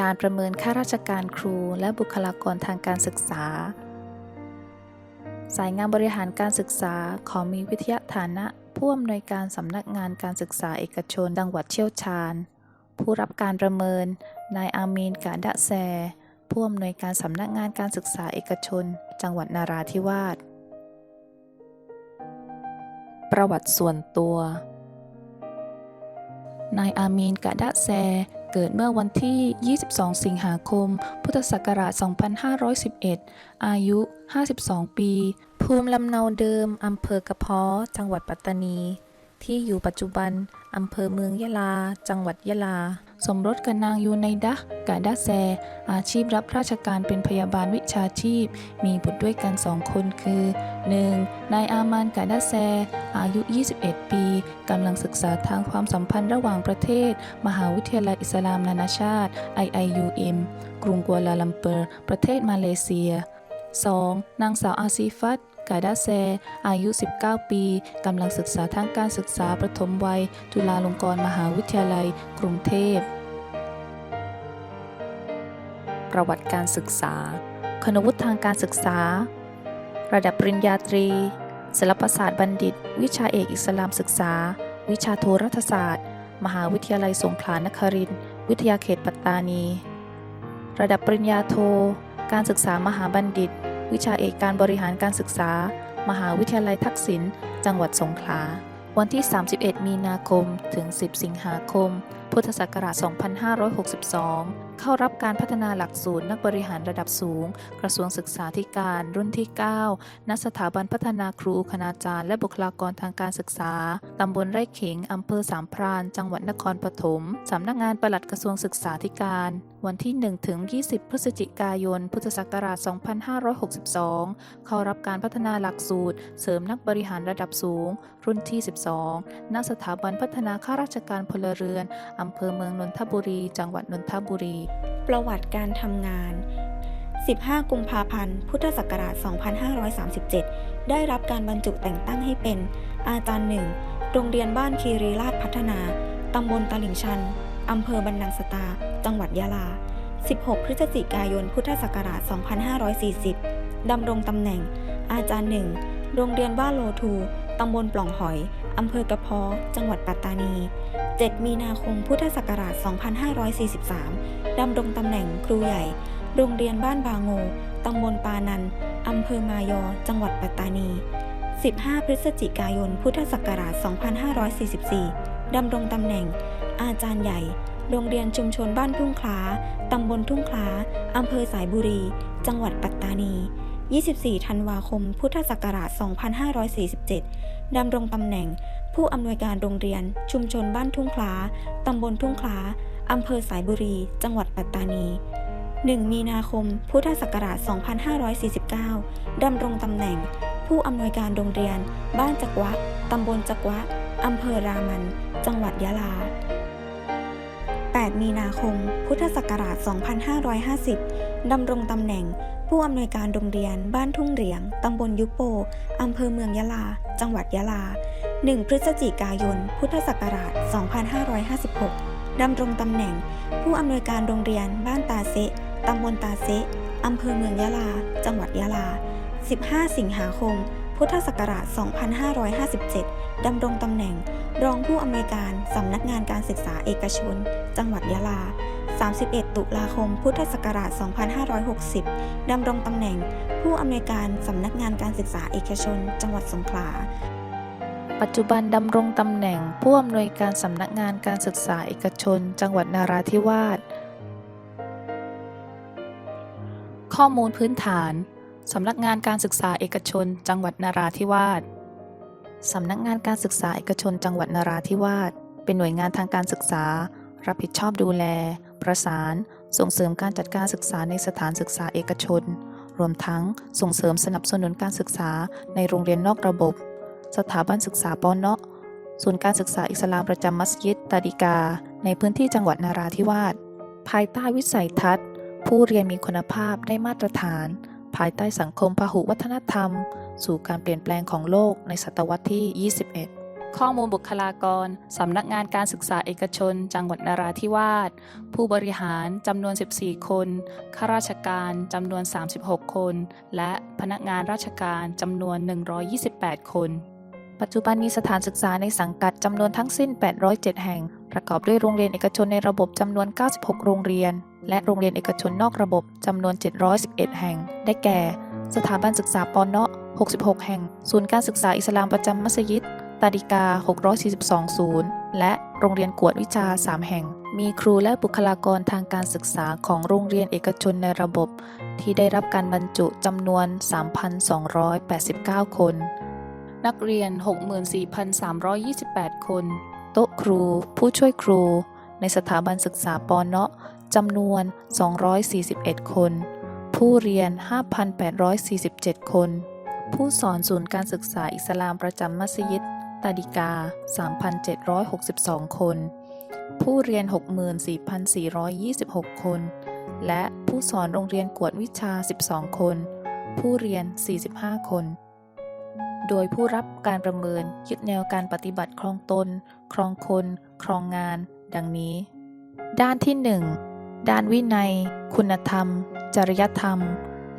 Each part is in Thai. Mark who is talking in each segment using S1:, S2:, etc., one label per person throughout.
S1: การประเมินข้าราชการครูและบุคลากรทางการศึกษา สายงานบริหารการศึกษาของมีวิทยาฐานะผู้อำนวยการสำนักงานการศึกษาเอกชนจังหวัดเชี่ยวชาญ ผู้รับการประเมิน นายอามีนกาดะแซ ผู้อำนวยการสำนักงานการศึกษาเอกชน จังหวัดนาราธิวาส ประวัติส่วนตัว นายอามีนกะดะแซ เกิดเมื่อวันที่ 22 สิงหาคม พุทธศักราช 2511 อายุ 52 ปี ภูมิลำเนาเดิม อำเภอกระเพาะจังหวัดปัตตานี ที่อยู่ปัจจุบัน อำเภอเมืองยะลา จังหวัดยะลา สมรสกับนางยูไนดะกะดะแซ อาชีพรับราชการเป็นพยาบาลวิชาชีพ มีบุตรด้วยกันสองคนคือ 1. นายอามานกาดาแซ อายุ 21 ปีกำลังศึกษาทางความสัมพันธ์ระหว่างประเทศ มหาวิทยาลัยอิสลามนานาชาติ IIUM กรุงกัวลาลัมเปอร์ ประเทศมาเลเซีย 2. นางสาวอาซีฟัตกาดาแซ อายุ 19 ปี กำลังศึกษาทางการศึกษาประถมวัย จุฬาลงกรณ์มหาวิทยาลัย กรุงเทพ ประวัติการศึกษา คณวุฒิทางการศึกษา ระดับปริญญาตรี ศิลปศาสตร์บัณฑิต วิชาเอกอิสลามศึกษา วิชาโทรัฐศาสตร์ มหาวิทยาลัยสงขลานครินทร์ วิทยาเขตปัตตานี ระดับปริญญาโท การศึกษามหาบัณฑิต วิชาเอกการบริหารการศึกษา มหาวิทยาลัยทักษิณ จังหวัดสงขลา วันที่ 31 มีนาคม ถึง 10 สิงหาคม พุทธศักราช 2562 เข้ารับการพัฒนาหลักสูตรนักบริหารระดับสูง กระทรวงศึกษาธิการรุ่นที่ 9 ณ สถาบันพัฒนาครูคณาจารย์และบุคลากรทางการศึกษา ตำบลไร่ขิง อำเภอสามพราน จังหวัดนครปฐม สำนักงานปลัดกระทรวงศึกษาธิการ วันที่ 1 ถึง 20 พฤศจิกายน พุทธศักราช 2562 เข้ารับการพัฒนาหลักสูตร เสริมนักบริหารระดับสูง รุ่นที่ 12 ณ สถาบันพัฒนาข้าราชการพลเรือน อำเภอเมืองนนทบุรี จังหวัดนนทบุรี
S2: ประวัติการทำงาน 15 กุมภาพันธ์ พุทธศักราช 2537 ได้รับการบรรจุแต่งตั้งให้เป็นอาจารย์หนึ่ง โรงเรียนบ้านคีรีราชพัฒนา ตำบลตลิ่งชัน อำเภอบันนังสตา จังหวัดยะลา 16 พฤศจิกายน พุทธศักราช 2540 ดำรงตำแหน่ง อาจารย์หนึ่ง โรงเรียนบ้านโลทู ตำบลปล่องหอย อำเภอกระพาะจังหวัดปัตตานี 7 มีนาคม พุทธศักราช 2543 ดำรงตำแหน่งครูใหญ่ โรงเรียนบ้านบางโงตำบลปานันอำเภอมายอ จังหวัดปัตตานี 15 พฤศจิกายน พุทธศักราช 2544 ดำรงตำแหน่ง อาจารย์ใหญ่ โรงเรียนชุมชนบ้านทุ่งคล้า ตำบลทุ่งคล้า อำเภอสายบุรี จังหวัดปัตตานี 24 ธันวาคม พุทธศักราช 2547 ดำรงตำแหน่ง ผู้อำนวยการโรงเรียน ชุมชนบ้านทุ่งคลาตำบลทุ่งคลาอำเภอสายบุรี จังหวัดปัตตานี 1 มีนาคม พุทธศักราช 2549 ดำรงตำแหน่ง ผู้อำนวยการโรงเรียน บ้านจักวะ ตำบลจักวะ อำเภอรามัน จังหวัดยะลา 8 มีนาคม พุทธศักราช 2550 ดำรงตำแหน่ง ผู้อำนวยการโรงเรียน บ้านทุ่งเหรียง ตำบลยุโป อำเภอเมืองยะลา จังหวัดยะลา 1 พฤศจิกายน พุทธศักราช 2556 ดำรงตำแหน่ง ผู้อำนวยการโรงเรียนบ้านตาเซะตำบลตาเซะอำเภอเมืองยะลา จังหวัดยะลา 15 สิงหาคม พุทธศักราช 2557 ดำรงตำแหน่ง รองผู้อำนวยการสำนักงานการศึกษาเอกชน จังหวัดยะลา 31 ตุลาคม พุทธศักราช 2560 ดำรงตำแหน่ง ผู้อำนวยการสำนักงานการศึกษาเอกชน จังหวัดสงขลา
S1: ปัจจุบันดำรงตำแหน่งผู้อำนวยการสำนักงานการศึกษาเอกชน จังหวัดนาราธิวาส ข้อมูลพื้นฐานสำนักงานการศึกษาเอกชน จังหวัดนาราธิวาสสำนักงานการศึกษาเอกชน จังหวัดนาราธิวาสเป็นหน่วยงานทางการศึกษา รับผิดชอบดูแล ประสาน ส่งเสริมการจัดการศึกษาในสถานศึกษาเอกชน รวมทั้งส่งเสริมสนับสนุนการศึกษาในโรงเรียนนอกระบบ สถาบันศึกษาปอนเนาะศูนย์การศึกษาอิสลามประจำมัสยิดตาดิกา ในพื้นที่จังหวัดนาราธิวาสภายใต้วิสัยทัศน์ ผู้เรียนมีคุณภาพได้มาตรฐาน ภายใต้สังคมพหุวัฒนธรรม สู่การเปลี่ยนแปลงของโลกในศตวรรษที่ 21 ข้อมูลบุคลากร สำนักงานการศึกษาเอกชน จังหวัดนราธิวาสผู้บริหารจำนวน 14 คนข้าราชการจำนวน 36 คน และพนักงานราชการจำนวน 128 คน ปัจจุบันมีสถานศึกษาในสังกัดจำนวนทั้งสิ้น 807 แห่ง ประกอบด้วยโรงเรียนเอกชนในระบบจำนวน 96 โรงเรียน และโรงเรียนเอกชนนอกระบบจำนวน 711 แห่ง ได้แก่ สถาบันศึกษาปอนเนาะ 66 แห่ง ศูนย์การศึกษาอิสลามประจำมัสยิด ตาดิกา 642 ศูนย์ และโรงเรียนกวดวิชา 3 แห่ง มีครูและบุคลากรทางการศึกษาของโรงเรียนเอกชนในระบบ ที่ได้รับการบรรจุจำนวน 3,289 คน นักเรียน 64,328 คน โต๊ะครู ผู้ช่วยครู ในสถาบันศึกษาปอนเนาะจำนวน 241 คน ผู้เรียน 5,847 คน ผู้สอนศูนย์การศึกษาอิสลามประจำมัสยิดตาดิกา 3,762 คน ผู้เรียน 64,426 คน และผู้สอนโรงเรียนกวดวิชา 12 คน ผู้เรียน 45 คน โดยผู้รับการประเมินยึดแนวการปฏิบัติครองตน ครองคน ครองงาน ดังนี้ ด้านที่ 1 ด้านวินัย คุณธรรม จริยธรรม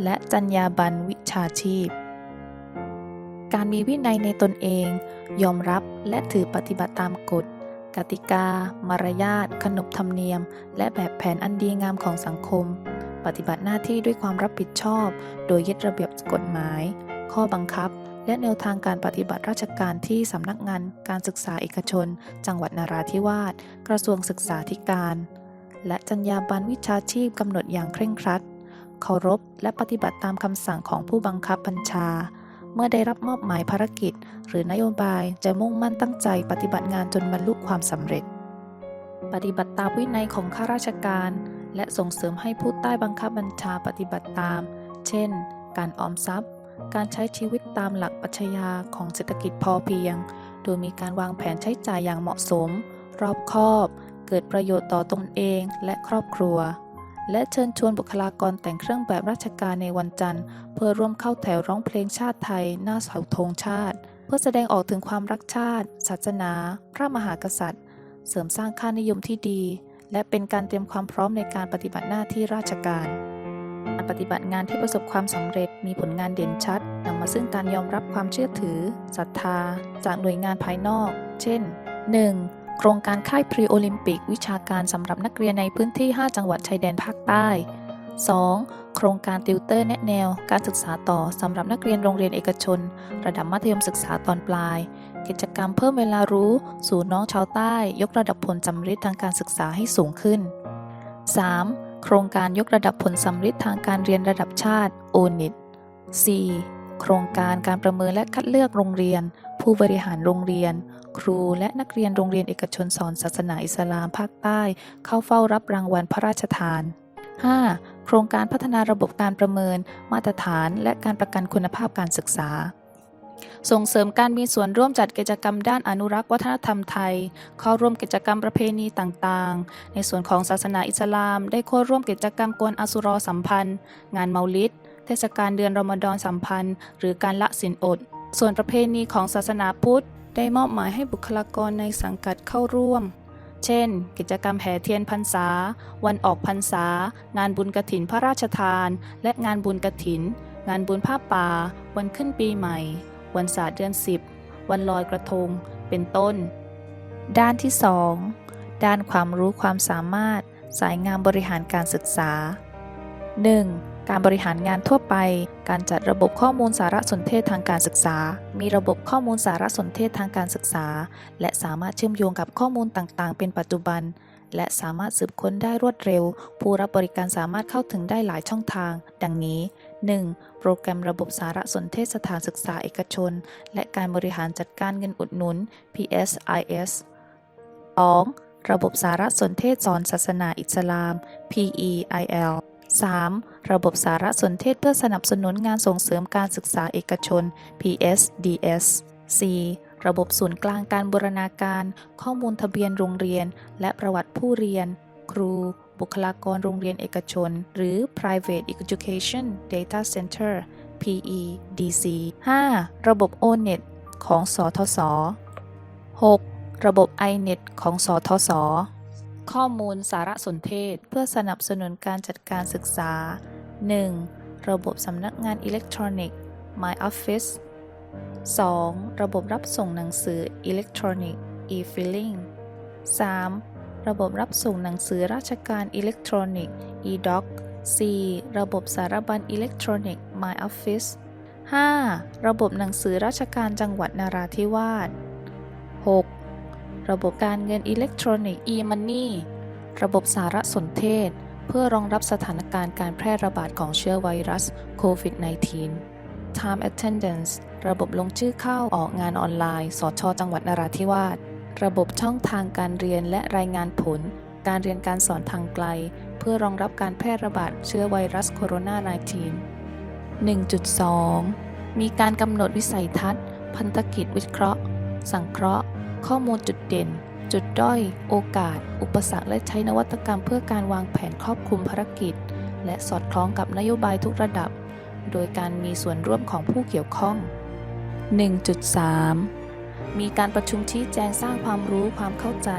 S1: และจรรยาบรรณวิชาชีพ การมีวินัยในตนเอง ยอมรับและถือปฏิบัติตามกฎ กติกา มารยาท ขนบธรรมเนียม และแบบแผนอันดีงามของสังคม ปฏิบัติหน้าที่ด้วยความรับผิดชอบ โดยยึดระเบียบกฎหมาย ข้อบังคับ และแนวทางการปฏิบัติราชการที่สำนักงานการศึกษาเอกชน จังหวัดนราธิวาส กระทรวงศึกษาธิการ และจรรยาบรรณวิชาชีพกำหนดอย่างเคร่งครัด เคารพและปฏิบัติตามคำสั่งของผู้บังคับบัญชา เมื่อได้รับมอบหมายภารกิจ หรือนโยบายจะมุ่งมั่นตั้งใจปฏิบัติงานจนบรรลุความสำเร็จ ปฏิบัติตามวินัยของข้าราชการ และส่งเสริมให้ผู้ใต้บังคับบัญชาปฏิบัติตาม เช่น การออมทรัพย์ การใช้ชีวิตตามหลักปรัชญาของเศรษฐกิจพอเพียง โดยมีการวางแผนใช้จ่ายอย่างเหมาะสม รอบคอบ เกิดประโยชน์ต่อตนเองและครอบครัว และเชิญชวนบุคลากรแต่งเครื่องแบบราชการในวันจันทร์ เพื่อร่วมเข้าแถวร้องเพลงชาติไทย หน้าเสาธงชาติ เพื่อแสดงออกถึงความรักชาติ ศาสนา พระมหากษัตริย์ เสริมสร้างค่านิยมที่ดี และเป็นการเตรียมความพร้อมในการปฏิบัติหน้าที่ราชการ การปฏิบัติงานที่ประสบความสำเร็จมีผลงานเด่นชัดนำมาซึ่งการยอมรับความเชื่อถือศรัทธา จากหน่วยงานภายนอก เช่น 1. โครงการค่ายพรีโอลิมปิก วิชาการสำหรับนักเรียนในพื้นที่ 5 จังหวัดชายแดนภาคใต้ 2. โครงการติวเตอร์แนะแนว การศึกษาต่อสำหรับนักเรียนโรงเรียนเอกชน ระดับมัธยมศึกษาตอนปลาย กิจกรรมเพิ่มเวลารู้ สู่น้องชาวใต้ ยกระดับผลสำร็จทางการศึกษาให้สูงขึ้น 3. โครงการยกระดับผลสำเร็จทางการเรียนระดับชาติ ONIT 4. โครงการการประเมินและคัดเลือกโรงเรียน ผู้บริหารโรงเรียน ครูและนักเรียนโรงเรียนเอกชนสอนศาสนาอิสลามภาคใต้ เข้าเฝ้ารับรางวัลพระราชทาน 5. โครงการพัฒนาระบบการประเมิน มาตรฐาน และการประกันคุณภาพการศึกษา ส่งเสริมการมีส่วนร่วมจัดกิจกรรมด้านอนุรักษ์วัฒนธรรมไทย เข้าร่วมกิจกรรมประเพณีต่างๆ ในส่วนของศาสนาอิสลาม ได้เข้าร่วมกิจกรรมกวนอสุรอสัมพันธ์ งานเมาลิดเทศกาลเดือนรอมฎอนสัมพันธ์ หรือการละสินอด ส่วนประเพณีของศาสนาพุทธ ได้มอบหมายให้บุคลากรในสังกัดเข้าร่วมเช่น กิจกรรมแห่เทียนพรรษา วันออกพรรษา งานบุญกระถินพระราชทาน และงานบุญกระถิน งานบุญผ้าป่า วันขึ้นปีใหม่ วันศาสตร์เดือนสิบวันลอยกระทง เป็นต้น ด้านที่ 2 ด้านความรู้ความสามารถ สายงานบริหารการศึกษา 1. การบริหารงานทั่วไป การจัดระบบข้อมูลสารสนเทศทางการศึกษา มีระบบข้อมูลสารสนเทศทางการศึกษา และสามารถเชื่อมโยงกับข้อมูลต่างๆ เป็นปัจจุบัน และสามารถสืบค้นได้รวดเร็ว ผู้รับบริการสามารถเข้าถึงได้หลายช่องทาง ดังนี้ 1. โปรแกรมระบบสารสนเทศสถานศึกษาเอกชน และการบริหารจัดการเงินอุดหนุน PSIS 2. ระบบสารสนเทศสอนศาสนาอิสลาม PEIL 3. ระบบสารสนเทศเพื่อสนับสนุนงานส่งเสริมการศึกษาเอกชน PSDS 4. ระบบศูนย์กลางการบูรณาการ ข้อมูลทะเบียนโรงเรียน และประวัติผู้เรียน ครู บุคลากรโรงเรียนเอกชน หรือ Private Education Data Center PEDC 5. ระบบ ONET ของสทศ 6. ระบบ iNet ของสทศ ข้อมูลสารสนเทศเพื่อสนับสนุนการจัดการศึกษา 1. ระบบสำนักงานอิเล็กทรอนิกส์ My Office 2. ระบบรับส่งหนังสืออิเล็กทรอนิกส์ e-filing 3. ระบบรับส่งหนังสือราชการอิเล็กทรอนิกส์ e-doc 4. ระบบสารบัญอิเล็กทรอนิกส์ My Office 5. ระบบหนังสือราชการจังหวัดนาราธิวาส 6. ระบบการเงินอิเล็กทรอนิกส์ e-money ระบบสารสนเทศ เพื่อรองรับสถานการณ์การแพร่ระบาดของเชื้อไวรัสโควิด -19 Time Attendance ระบบลงชื่อเข้าออกงานออนไลน์ สชจังหวัดนราธิวาส ระบบช่องทางการเรียนและรายงานผล การเรียนการสอนทางไกล เพื่อรองรับการแพร่ระบาดเชื้อไวรัสโคโรนา -19 1.2 มีการกำหนดวิสัยทัศน์ พันธกิจวิเคราะห์ สังเคราะห์ ข้อมูลจุดเด่น จุดด้อย โอกาส อุปสรรคและใช้นวัตกรรมเพื่อการวางแผนครอบคลุมภารกิจ และสอดคล้องกับนโยบายทุกระดับ โดยการมีส่วนร่วมของผู้เกี่ยวข้อง 1.3 มีการประชุมชี้แจงสร้างความรู้ความเข้าใจ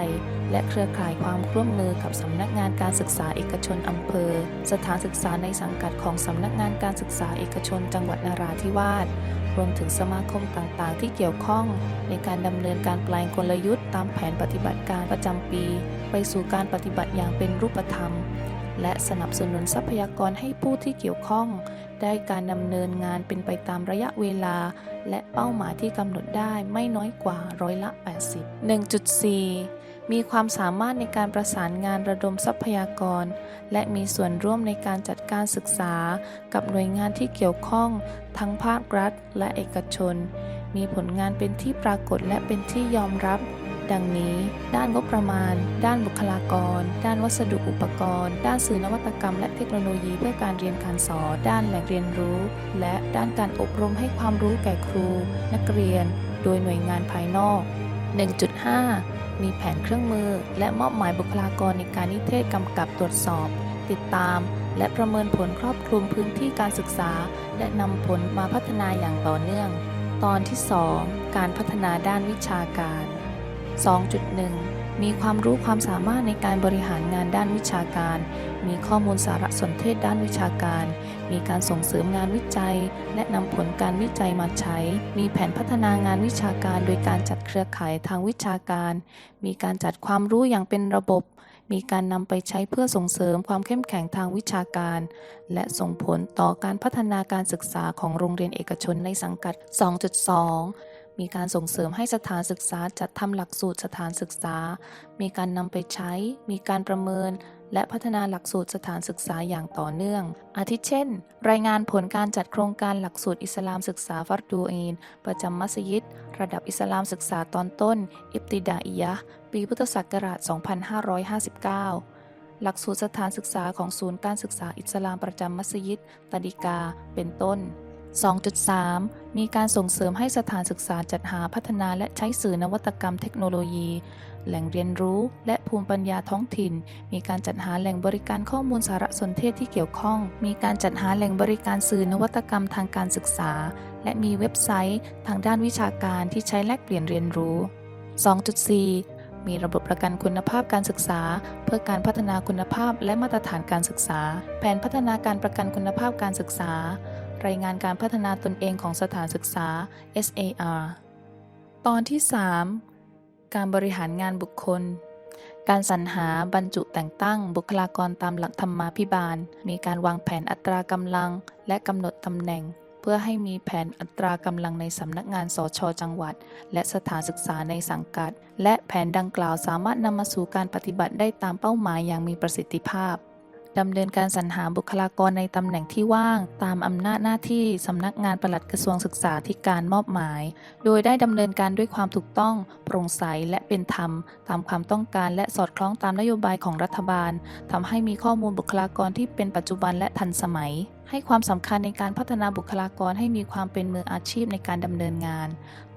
S1: และเครือข่ายความร่วมมือกับสำนักงานการศึกษาเอกชนอำเภอ สถานศึกษาในสังกัดของสำนักงานการศึกษาเอกชนจังหวัดนาราธิวาสรวมถึงสมาคมต่างๆ ที่เกี่ยวข้อง ในการดำเนินการแปลงกลยุทธ์ตามแผนปฏิบัติการประจำปี ไปสู่การปฏิบัติอย่างเป็นรูปธรรม และสนับสนุนทรัพยากรให้ผู้ที่เกี่ยวข้อง ได้การดำเนินงานเป็นไปตามระยะเวลา และเป้าหมายที่กำหนดได้ไม่น้อยกว่าร้อยละ 80 1.4 มีความสามารถในการประสานงานระดมทรัพยากร และมีส่วนร่วมในการจัดการศึกษา กับหน่วยงานที่เกี่ยวข้อง ทั้งภาครัฐและเอกชน มีผลงานเป็นที่ปรากฏและเป็นที่ยอมรับ ดังนี้ ด้านงบประมาณ ด้านบุคลากร ด้านวัสดุอุปกรณ์ ด้านสื่อนวัตกรรม และเทคโนโลยีเพื่อการเรียนการสอน ด้านแหล่งเรียนรู้ และด้านการอบรมให้ความรู้แก่ครู นักเรียน โดยหน่วยงานภายนอก 1.5 มีแผนเครื่องมือ และมอบหมายบุคลากรในการนิเทศกำกับตรวจสอบ ติดตาม และประเมินผลครอบคลุมพื้นที่การศึกษา และนำผลมาพัฒนาอย่างต่อเนื่อง ตอนที่ 2 การพัฒนาด้านวิชาการ 2.1 มีความรู้ความสามารถในการบริหารงานด้านวิชาการ มีข้อมูลสารสนเทศด้านวิชาการ มีการส่งเสริมงานวิจัย และนำผลการวิจัยมาใช้ มีแผนพัฒนางานวิชาการ โดยการจัดเครือข่ายทางวิชาการ มีการจัดความรู้อย่างเป็นระบบ มีการนำไปใช้เพื่อส่งเสริมความเข้มแข็งทางวิชาการ และส่งผลต่อการพัฒนาการศึกษาของโรงเรียนเอกชนในสังกัด 2.2 มีการส่งเสริมให้สถานศึกษาจัดทำหลักสูตรสถานศึกษา มีการนำไปใช้ มีการประเมิน และพัฒนาหลักสูตรสถานศึกษาอย่างต่อเนื่อง อาทิเช่น รายงานผลการจัดโครงการหลักสูตรอิสลามศึกษาฟัรดูอีน ประจำมัสยิด ระดับอิสลามศึกษาตอนต้น อิบติดาอียะปีพุทธศักราช 2559หลักสูตรสถานศึกษาของศูนย์การศึกษาอิสลามประจำมัสยิดตดิกา เป็นต้น 2.3 มีการส่งเสริมให้สถานศึกษาจัดหาพัฒนาและใช้สื่อนวัตกรรมเทคโนโลยี แหล่งเรียนรู้และภูมิปัญญาท้องถิ่น มีการจัดหาแหล่งบริการข้อมูลสารสนเทศที่เกี่ยวข้อง มีการจัดหาแหล่งบริการสื่อนวัตกรรมทางการศึกษา และมีเว็บไซต์ ทางด้านวิชาการที่ใช้แลกเปลี่ยนเรียนรู้ 2.4มีระบบประกันคุณภาพการศึกษา เพื่อการพัฒนาคุณภาพและมาตรฐานการศึกษา แผนพัฒนาการประกันคุณภาพการศึกษา รายงานการพัฒนาตนเองของสถานศึกษา SAR ตอนที่ 3 การบริหารงานบุคคล การสรรหาบรรจุแต่งตั้งบุคลากรตามหลักธรรมาภิบาล มีการวางแผนอัตรากำลัง และกำหนดตำแหน่ง เพื่อให้มีแผนอัตรากำลังในสำนักงานสชจังหวัด และสถานศึกษาในสังกัด และแผนดังกล่าวสามารถนำมาสู่การปฏิบัติได้ตามเป้าหมายอย่างมีประสิทธิภาพ ดำเนินการสรรหาบุคลากรในตำแหน่งที่ว่าง ตามอำนาจหน้าที่สำนักงานปลัดกระทรวงศึกษาธิการมอบหมาย โดยได้ดำเนินการด้วยความถูกต้อง โปร่งใสและเป็นธรรม ตามความต้องการและสอดคล้องตามนโยบายของรัฐบาลทำให้มีข้อมูลบุคลากรที่เป็นปัจจุบันและทันสมัย ให้ความสำคัญในการพัฒนาบุคลากรให้มีความเป็นมืออาชีพในการดำเนินงาน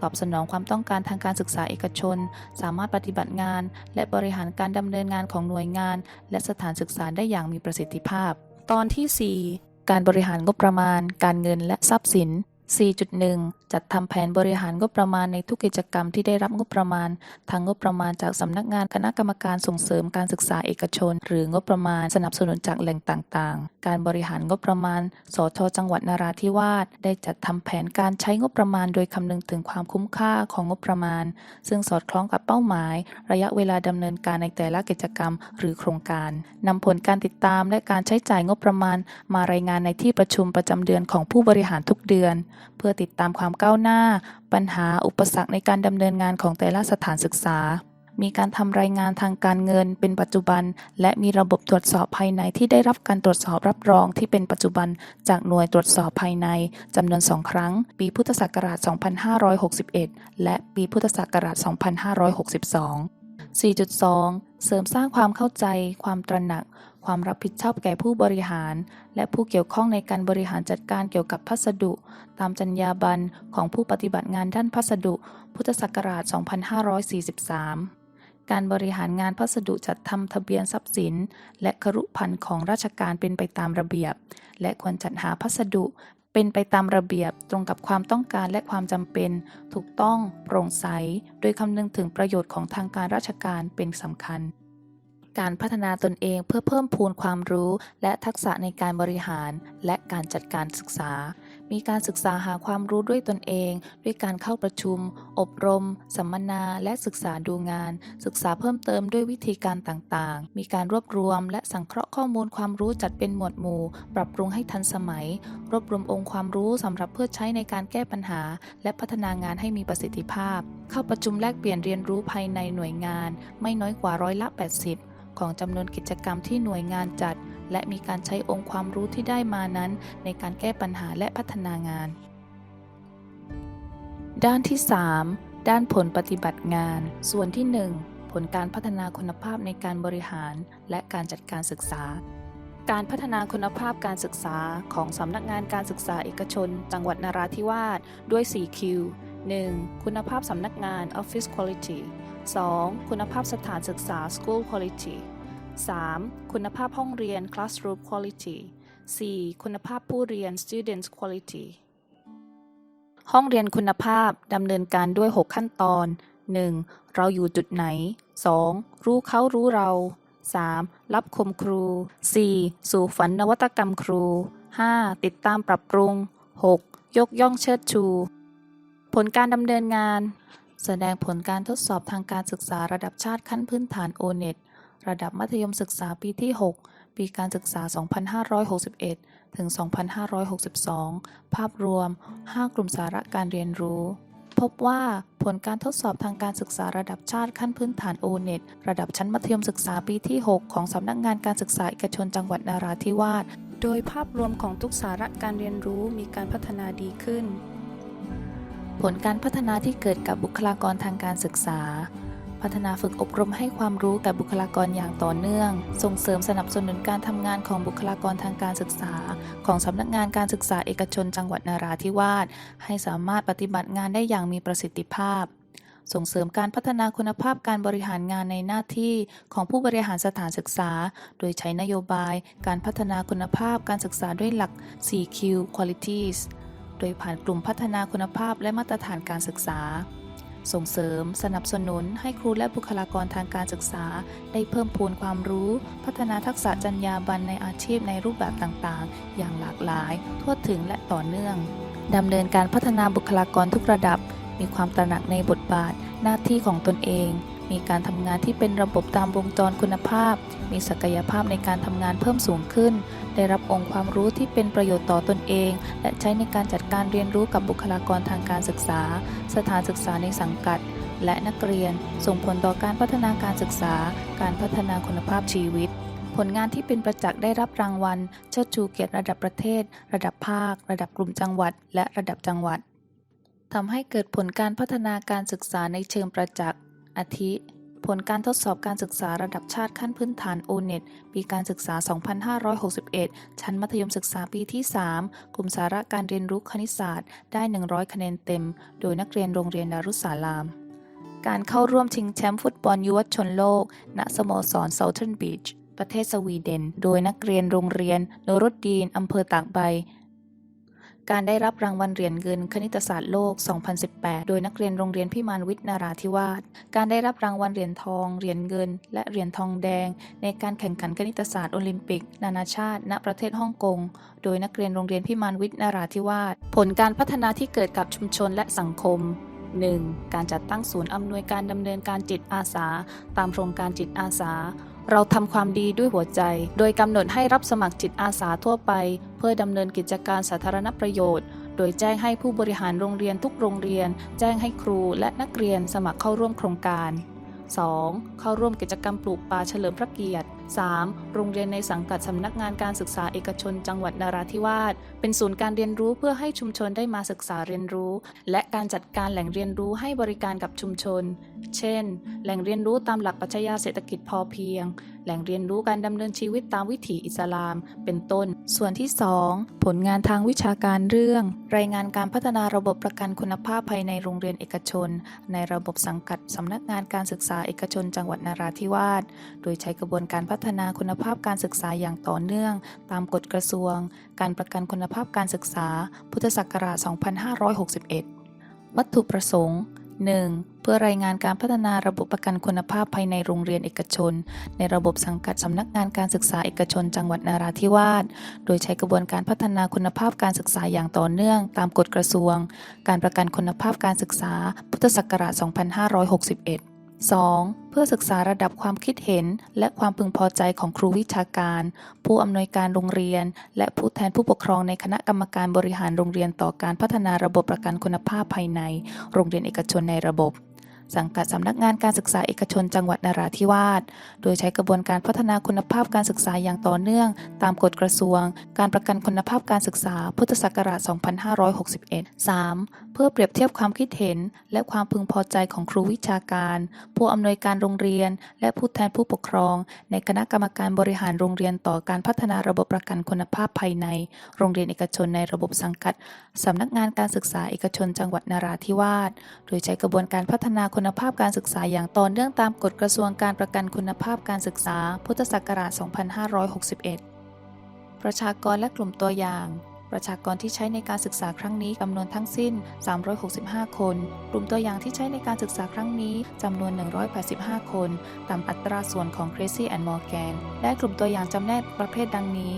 S1: ตอบสนองความต้องการทางการศึกษาเอกชน สามารถปฏิบัติงาน และบริหารการดำเนินงานของหน่วยงาน และสถานศึกษาได้อย่างมีประสิทธิภาพ ตอนที่ 4 การบริหารงบประมาณ การเงินและทรัพย์สิน 4.1 จัดทำแผนบริหารงบประมาณในทุกกิจกรรมที่ได้รับงบประมาณ ทางงบประมาณจากสำนักงานคณะกรรมการส่งเสริมการศึกษาเอกชน หรืองบประมาณสนับสนุนจากแหล่งต่างๆ การบริหารงบประมาณ สทจังหวัดนราธิวาสได้จัดทำแผนการใช้งบประมาณ โดยคำนึงถึงความคุ้มค่าของงบประมาณ ซึ่งสอดคล้องกับเป้าหมาย ระยะเวลาดำเนินการในแต่ละกิจกรรม หรือโครงการนำผลการติดตามและการใช้จ่ายงบประมาณ มารายงานในที่ประชุมประจำเดือนของผู้บริหารทุกเดือนเพื่อติดตามความก้าวหน้า ปัญหาอุปสรรคในการดำเนินงานของแต่ละสถานศึกษา มีการทำรายงานทางการเงินเป็นปัจจุบัน และมีระบบตรวจสอบภายในที่ได้รับการตรวจสอบรับรองที่เป็นปัจจุบันจากหน่วยตรวจสอบภายในจำนวนสองครั้ง ปีพุทธศักราช 2561 และปีพุทธศักราช 2562 4.2 เสริมสร้างความเข้าใจ ความตระหนัก ความรับผิดชอบแก่ผู้บริหาร และผู้เกี่ยวข้องในการบริหารจัดการเกี่ยวกับพัสดุ ตามจรรยาบรรณของผู้ปฏิบัติงานด้านพัสดุ พุทธศักราช 2543 การบริหารงานพัสดุจัดทำทะเบียนทรัพย์สิน และครุพันธ์ของราชการเป็นไปตามระเบียบ และควรจัดหาพัสดุเป็นไปตามระเบียบตรงกับความต้องการและความจำเป็น ถูกต้องโปร่งใส โดยคำนึงถึงประโยชน์ของทางการราชการเป็นสำคัญ การพัฒนาตนเองเพื่อเพิ่มพูนความรู้ และทักษะในการบริหาร และการจัดการศึกษา มีการศึกษาหาความรู้ด้วยตนเอง ด้วยการเข้าประชุม อบรม สัมมนา และศึกษาดูงาน ศึกษาเพิ่มเติมด้วยวิธีการต่างๆ มีการรวบรวม และสังเคราะห์ข้อมูลความรู้จัดเป็นหมวดหมู่ ปรับปรุงให้ทันสมัย รวบรวมองค์ความรู้สำหรับเพื่อใช้ในการแก้ปัญหา และพัฒนางานให้มีประสิทธิภาพ เข้าประชุมแลกเปลี่ยนเรียนรู้ภายในหน่วยงาน ไม่น้อยกว่าร้อยละ 80 ของจำนวนกิจกรรมที่หน่วยงานจัด และมีการใช้องค์ความรู้ที่ได้มานั้น ในการแก้ปัญหาและพัฒนางาน ด้านที่ 3 ด้านผลปฏิบัติงาน ส่วนที่ 1 ผลการพัฒนาคุณภาพในการบริหาร และการจัดการศึกษาการพัฒนาคุณภาพการศึกษาของสำนักงานการศึกษาเอกชน จังหวัดนราธิวาสด้วย 4Q 1. คุณภาพสำนักงาน Office Quality 2. คุณภาพสถานศึกษา School Quality 3. คุณภาพห้องเรียน Classroom Quality 4. คุณภาพผู้เรียน Students Quality ห้องเรียนคุณภาพดำเนินการด้วย 6 ขั้นตอน 1. เราอยู่จุดไหน 2. รู้เขารู้เรา 3. รับคมครู 4. สู่ฝันนวัตกรรมครู 5. ติดตามปรับปรุง 6. ยกย่องเชิดชู ผลการดำเนินงาน แสดงผลการทดสอบทางการศึกษาระดับชาติขั้นพื้นฐาน O-NET ระดับมัธยมศึกษาปีที่ 6 ปีการศึกษา 2561 ถึง 2562 ภาพรวม 5 กลุ่มสาระการเรียนรู้ พบว่าผลการทดสอบทางการศึกษาระดับชาติขั้นพื้นฐาน O-NET ระดับชั้นมัธยมศึกษาปีที่ 6 ของสำนักงานการศึกษาเอกชนจังหวัดนาราธิวาส โดยภาพรวมของทุกสาระการเรียนรู้มีการพัฒนาดีขึ้น ผลการพัฒนาที่เกิดกับบุคลากรทางการศึกษา พัฒนาฝึกอบรมให้ความรู้แก่บุคลากรอย่างต่อเนื่อง ส่งเสริมสนับสนุนการทำงานของบุคลากรทางการศึกษา ของสำนักงานการศึกษาเอกชนจังหวัดนาราธิวาสให้สามารถปฏิบัติงานได้อย่างมีประสิทธิภาพส่งเสริมการพัฒนาคุณภาพการบริหารงานในหน้าที่ของผู้บริหารสถานศึกษา โดยใช้นโยบาย การพัฒนาคุณภาพการศึกษาด้วยหลัก 4Q Qualities ดยผ่านกลุ่มพัฒนาคุณภาพและมาตรฐานการศึกษา ส่งเสริม สนับสนุน ให้ครูและบุคลากรทางการศึกษา ได้เพิ่มพูนความรู้ พัฒนาทักษะจรรยาบรรณในอาชีพในรูปแบบต่างๆ อย่างหลากหลาย ทั่วถึงและต่อเนื่องดำเนินการพัฒนาบุคลากรทุกระดับ มีความตระหนักในบทบาท หน้าที่ของตนเอง มีการทำงานที่เป็นระบบตามวงจรคุณภาพ มีศักยภาพในการทำงานเพิ่มสูงขึ้น ได้รับองค์ความรู้ที่เป็นประโยชน์ต่อตนเอง และใช้ในการจัดการเรียนรู้กับบุคลากรทางการศึกษา สถานศึกษาในสังกัด และนักเรียน ส่งผลต่อการพัฒนาการศึกษา การพัฒนาคุณภาพชีวิตผลงานที่เป็นประจักษ์ได้รับรางวัล เชิดชูเกียรติระดับประเทศ ระดับภาค ระดับกลุ่มจังหวัด และระดับจังหวัดทำให้เกิดผลการพัฒนาการศึกษาในเชิงประจักษ์ อาทิ ผลการทดสอบการศึกษาระดับชาติขั้นพื้นฐาน O-NET ปีการศึกษา 2561 ชั้นมัธยมศึกษาปีที่ 3 กลุ่มสาระการเรียนรู้คณิตศาสตร์ ได้ 100 คะแนนเต็ม โดยนักเรียนโรงเรียนดารุสาลาม การเข้าร่วมชิงแชมป์ฟุตบอลยุวชนโลก ณ สโมสร Southern Beach ประเทศสวีเดน โดยนักเรียนโรงเรียนโนรดดีน อำเภอตากใบ การได้รับรางวัลเหรียญเงินคณิตศาสตร์โลก 2018 โดยนักเรียนโรงเรียนพิมานวิทย์นาราธิวาส การได้รับรางวัลเหรียญทอง เหรียญเงิน และเหรียญทองแดง ในการแข่งขันคณิตศาสตร์โอลิมปิก นานาชาติ ณ ประเทศฮ่องกง โดยนักเรียนโรงเรียนพิมานวิทย์นาราธิวาส ผลการพัฒนาที่เกิดกับชุมชนและสังคม 1. การจัดตั้งศูนย์อำนวยการดำเนินการจิตอาสา ตามโครงการจิตอาสา เราทำความดีด้วยหัวใจ โดยกำหนดให้รับสมัครจิตอาสาทั่วไป เพื่อดำเนินกิจการสาธารณประโยชน์ โดยแจ้งให้ผู้บริหารโรงเรียนทุกโรงเรียน แจ้งให้ครูและนักเรียนสมัครเข้าร่วมโครงการ 2. เข้าร่วมกิจกรรมปลูกป่าเฉลิมพระเกียรติ 3. โรงเรียนในสังกัดสำนักงานการศึกษาเอกชนจังหวัดนาราธิวาส เป็นศูนย์การเรียนรู้เพื่อให้ชุมชนได้มาศึกษาเรียนรู้ และการจัดการแหล่งเรียนรู้ให้บริการกับชุมชน เช่น แหล่งเรียนรู้ตามหลักปรัชญาเศรษฐกิจพอเพียง แหล่งเรียนรู้การดำเนินชีวิตตามวิถีอิสลาม เป็นต้น ส่วนที่ 2 ผลงานทางวิชาการเรื่อง รายงานการพัฒนาระบบประกันคุณภาพภายในโรงเรียนเอกชน ในระบบสังกัดสำนักงานการศึกษาเอกชนจังหวัดนาราธิวาส โดยใช้กระบวนการพัฒนาคุณภาพการศึกษาอย่างต่อเนื่อง ตามกฎกระทรวง การประกันคุณภาพการศึกษา พุทธศักราช 2561 วัตถุประสงค์ 1. เพื่อรายงานการพัฒนาระบบประกันคุณภาพภายในโรงเรียนเอกชน ในระบบสังกัดสำนักงานการศึกษาเอกชน จังหวัดนาราธิวาส โดยใช้กระบวนการพัฒนาคุณภาพการศึกษาอย่างต่อเนื่อง ตามกฎกระทรวง การประกันคุณภาพการศึกษา พุทธศักราช 2561 2. เพื่อศึกษาระดับความคิดเห็น และความพึงพอใจของครูวิชาการ ผู้อำนวยการโรงเรียน และผู้แทนผู้ปกครองในคณะกรรมการบริหารโรงเรียนต่อการพัฒนาระบบประกันคุณภาพภายใน โรงเรียนเอกชนในระบบ สังกัดสำนักงานการศึกษาเอกชนจังหวัดนราธิวาส โดยใช้กระบวนการพัฒนาคุณภาพการศึกษาอย่างต่อเนื่อง ตามกฎกระทรวง การประกันคุณภาพการศึกษา พุทธศักราช 2561 3. เพื่อเปรียบเทียบความคิดเห็น และความพึงพอใจของครูวิชาการ ผู้อำนวยการโรงเรียน และผู้แทนผู้ปกครอง ในคณะกรรมการบริหารโรงเรียนต่อการพัฒนาระบบประกันคุณภาพภายใน โรงเรียนเอกชนในระบบสังกัดสำนักงานการศึกษาเอกชนจังหวัดนราธิวาส โดยใช้กระบวนการพัฒนาคุณคุณภาพการศึกษาอย่างต่อเนื่องตามกฎกระทรวงการประกันคุณภาพการศึกษา พุทธศักราช 2561 ประชากรและกลุ่มตัวอย่าง ประชากรที่ใช้ในการศึกษาครั้งนี้จำนวนทั้งสิ้น 365 คน กลุ่มตัวอย่างที่ใช้ในการศึกษาครั้งนี้จำนวน 185 คน ตามอัตราส่วนของ Tracy and Morgan และกลุ่มตัวอย่างจำแนกประเภทดังนี้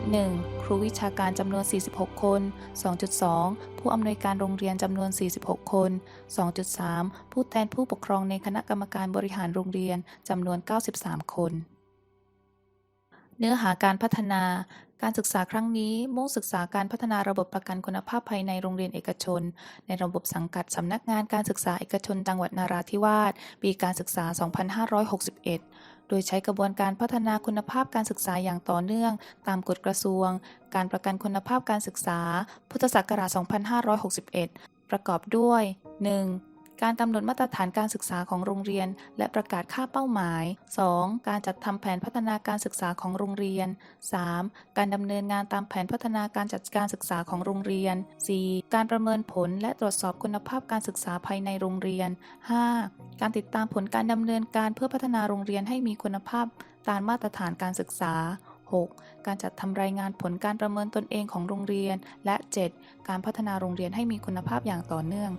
S1: 2.1 ครูวิชาการจำนวน 46 คน 2.2 ผู้อำนวยการโรงเรียนจำนวน 46 คน 2.3 ผู้แทนผู้ปกครองในคณะกรรมการบริหารโรงเรียนจำนวน 93 คนเนื้อหาการพัฒนา การศึกษาครั้งนี้มุ่งศึกษาการพัฒนาระบบประกันคุณภาพภายในโรงเรียนเอกชน ในระบบสังกัดสำนักงานการศึกษาเอกชนจังหวัดนาราธิวาสปีการศึกษา 2561 โดยใช้กระบวนการพัฒนาคุณภาพการศึกษาอย่างต่อเนื่อง ตามกฎกระทรวง การประกันคุณภาพการศึกษา พุทธศักราช 2561 ประกอบด้วย 1. การกำหนดมาตรฐานการศึกษาของโรงเรียน และประกาศค่าเป้าหมาย 2. การจัดทำแผนพัฒนาการศึกษาของโรงเรียน 3. การดำเนินงานตามแผนพัฒนาการจัดการศึกษาของโรงเรียน 4. การประเมินผลและตรวจสอบคุณภาพการศึกษาภายในโรงเรียน 5. การติดตามผลการดำเนินการเพื่อพัฒนาโรงเรียนให้มีคุณภาพตามมาตรฐานการศึกษา 6. การจัดทำรายงานผลการประเมินตนเองของโรงเรียน และ 7. การพัฒนาโรงเรียนให้มีคุณภาพอย่างต่อเนื่อง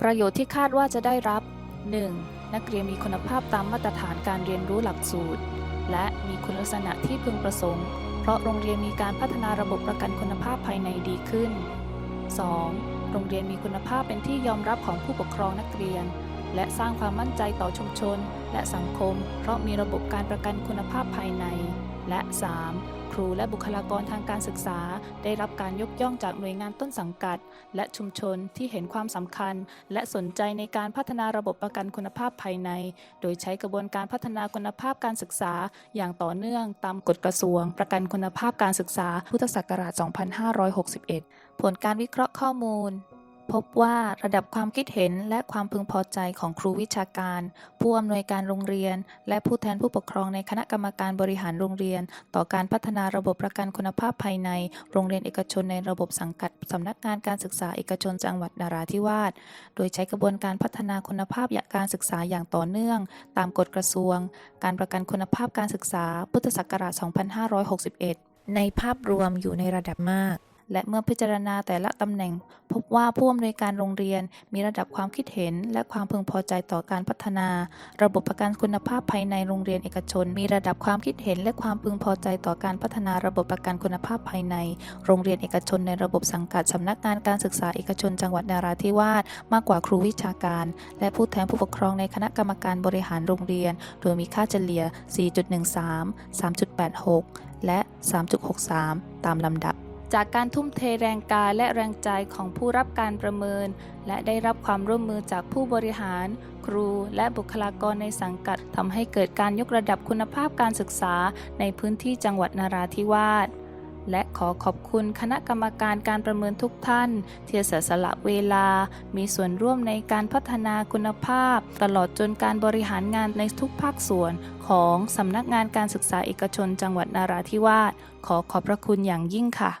S1: ประโยชน์ที่คาดว่าจะได้รับ 1. นักเรียนมีคุณภาพตามมาตรฐานการเรียนรู้หลักสูตร และมีคุณลักษณะที่พึงประสงค์ เพราะโรงเรียนมีการพัฒนาระบบประกันคุณภาพภายในดีขึ้น 2. โรงเรียนมีคุณภาพเป็นที่ยอมรับของผู้ปกครองนักเรียน และสร้างความมั่นใจต่อชุมชน และสังคม เพราะมีระบบการประกันคุณภาพภายใน และ 3. ครูและบุคลากรทางการศึกษา ได้รับการยกย่องจากหน่วยงานต้นสังกัด และชุมชนที่เห็นความสำคัญ และสนใจในการพัฒนาระบบประกันคุณภาพภายใน โดยใช้กระบวนการพัฒนาคุณภาพการศึกษา อย่างต่อเนื่องตามกฎกระทรวง ประกันคุณภาพการศึกษาพุทธศักราช 2561 ผลการวิเคราะห์ข้อมูล พบว่าระดับความคิดเห็นและความพึงพอใจของครูวิชาการ ผู้อำนวยการโรงเรียน และผู้แทนผู้ปกครองในคณะกรรมการบริหารโรงเรียน ต่อการพัฒนาระบบประกันคุณภาพภายใน โรงเรียนเอกชนในระบบสังกัดสำนักงานการศึกษาเอกชนจังหวัดนาราธิวาสโดยใช้กระบวนการพัฒนาคุณภาพการศึกษาอย่างต่อเนื่อง ตามกฎกระทรวง การประกันคุณภาพการศึกษา พุทธศักราช 2561 ในภาพรวมอยู่ในระดับมาก และเมื่อพิจารณาแต่ละตำแหน่ง พบว่าผู้อำนวยการโรงเรียนมีระดับความคิดเห็น และความพึงพอใจต่อการพัฒนา ระบบประกันคุณภาพภายในโรงเรียนเอกชน มีระดับความคิดเห็น และความพึงพอใจต่อการพัฒนาระบบประกันคุณภาพภายใน โรงเรียนเอกชนในระบบสังกัดสำนักงานการศึกษาเอกชน จังหวัดนาราธิวาสมากกว่าครูวิชาการ และผู้แทนผู้ปกครองในคณะกรรมการบริหารโรงเรียน โดยมีค่าเฉลี่ย 4.13 3.86 และ 3.63 ตามลำดับ จากการทุ่มเทแรงกายและแรงใจของผู้รับการประเมิน และได้รับความร่วมมือจากผู้บริหาร ครู และบุคลากรในสังกัดทำให้เกิดการยกระดับคุณภาพการศึกษาในพื้นที่จังหวัดนาราธิวาสและขอขอบคุณคณะกรรมการการประเมินทุกท่านที่เสียสละเวลา มีส่วนร่วมในการพัฒนาคุณภาพ ตลอดจนการบริหารงานในทุกภาคส่วนของสำนักงานการศึกษาเอกชนจังหวัดนาราธิวาส ขอขอบพระคุณอย่างยิ่งค่ะ